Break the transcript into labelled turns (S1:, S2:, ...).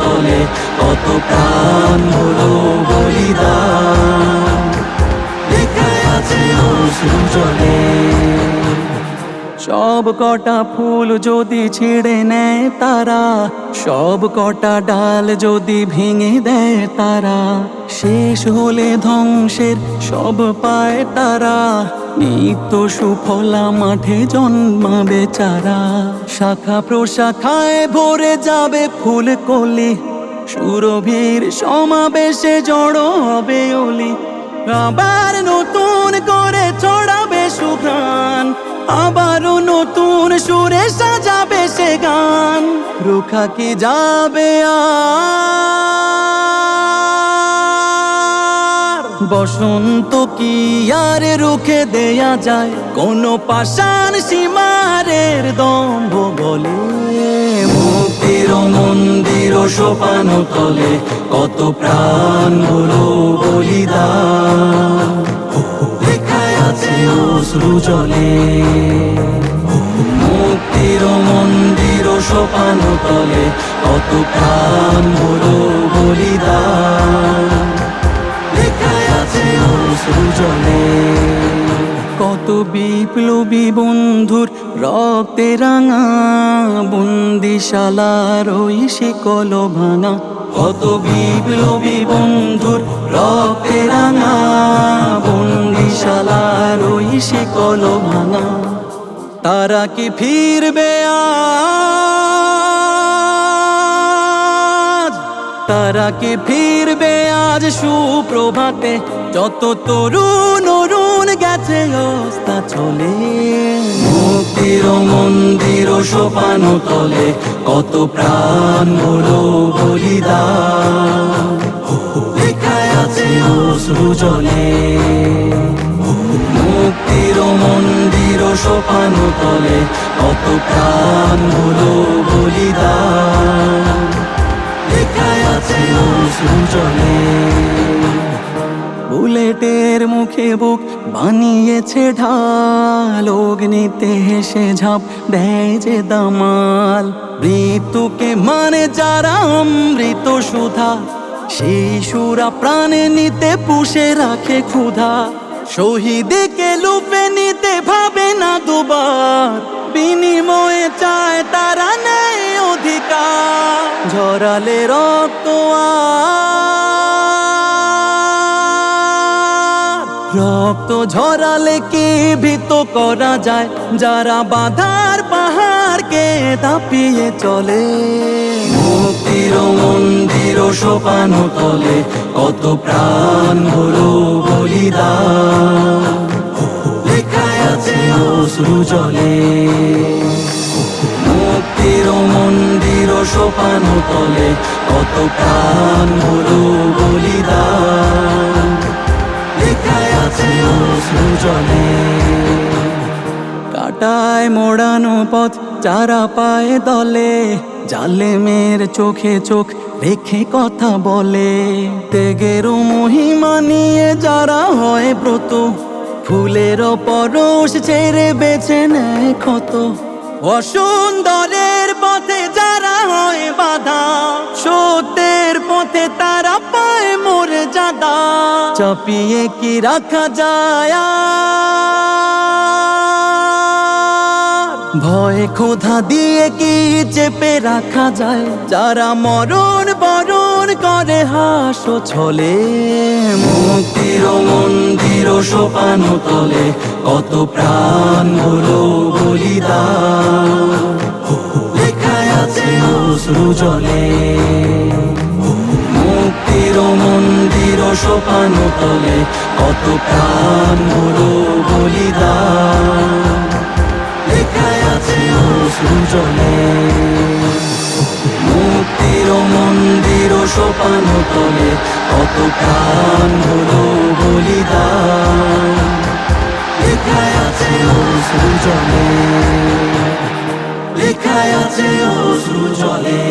S1: তলে কত প্রাণ হলো বলিদান। লেখায় আছে সব কটা ফুল যদি ছিঁড়ে নেয় তারা, সব কটা ডাল যদি ভেঙে দেয় তারা, শেষ হলে ধ্বংসের সব পায় তারা। নিত্য সুফলা মাঠে জন্মাবে চারা। শাখা প্রশাখায় ভরে যাবে ফুল কলি সুরভীর সমাবেশে জড়ো হবে অলি। আবার নতুন করে ছড়াবে সুঘ্রাণ। আবারও নতুন সুরে সাজাবে সে গান। রুখা কি যাবে আর বসন্ত কি আর রুখে দেয়া যায়? কোন পাষাণ সীমারের দম্ভ বলে। মুক্তির মন্দির সোপান তলে কত প্রাণ হলো বলিদান আছে অশ্রু জলে। মুক্তির মন্দির সোপান তলে কত প্রাণ হলো বলিদান। জলে কত বিপ্লবী বন্ধুর রক্তে রাঙা বন্দিশালার ওই শিকল ভাঙা। কত বিপ্লবী বন্ধুর রক্তে রাঙা বন্দিশালার ওই শিকল ভাঙা। তারা কি ফিরবে আজ? তারা কি ফিরবে আজ সুপ্রভাতে? যত তরুণ অরুণ গেছে অস্তা চলে। মুক্তির মন্দির সোপান তলে কত প্রাণ হলো বলিদান। লেখায় আছে অশ্রু জলে মুক্তির মন্দির সোপান তলে কত প্রাণ হলো বলিদান। লেখায় আছে অশ্রু জলে বুলেটের মুখে বুক বানিয়েছে ঢাল, অগ্নিতে হেসে ঝাঁপ দেয় যে দামাল। মৃত্যুকে মানে যারা অমৃত সুধা সুরা প্রাণে নিতে পুষে রাখে ক্ষুধা। শহীদকে লুপে নিতে ভাবে না দুবার, বিনিময়ে চায় তারা নেই অধিকার। ঝরালে রক্ত আর রক্ত ঝরালে কি ভীত করা যায়? যারা বাধার পাহাড়কে দাপিয়ে চলে। মুক্তির মন্দির সোপান তলে কত প্রাণ হলো বলিদান। লেখায় আছে অশ্রু জলে। মুক্তির মন্দির সোপান তলে কত প্রাণ হলো বলিদান। কাটায় মোড়ানো পথ চারা পায়ে দলে। জালেমের চোখে চোখ রেখে কথা বলে। তেগের মহিমা নিয়ে যারা হয় ব্রত, ফুলের পরশ ছেড়ে বেছে নেয় ক্ষত। অসুন্দরের পথে যারা হয় বাধা, সত্যের পথে তারা পায় মোরে জাদা। চাপিয়ে কি রাখা যায়? ভয়ে ক্ষুধা দিয়ে কি চেপে রাখা যায়? যারা মরণ বরণ করে হাসো ছলে। মুক্তির মন্দির সোপান তলে, কত প্রাণ হলো বলিদান। লেখায় আছে জলে। মুক্তির মন্দির সোপান তলে, কত প্রাণ হলো বলিদান। জলে মুক্তির মন্দির ও সোপান তলে কত প্রাণ হলো বলিদান। লেখায় আছে অশ্রু জলে লেখায় আছে অশ্রু জলে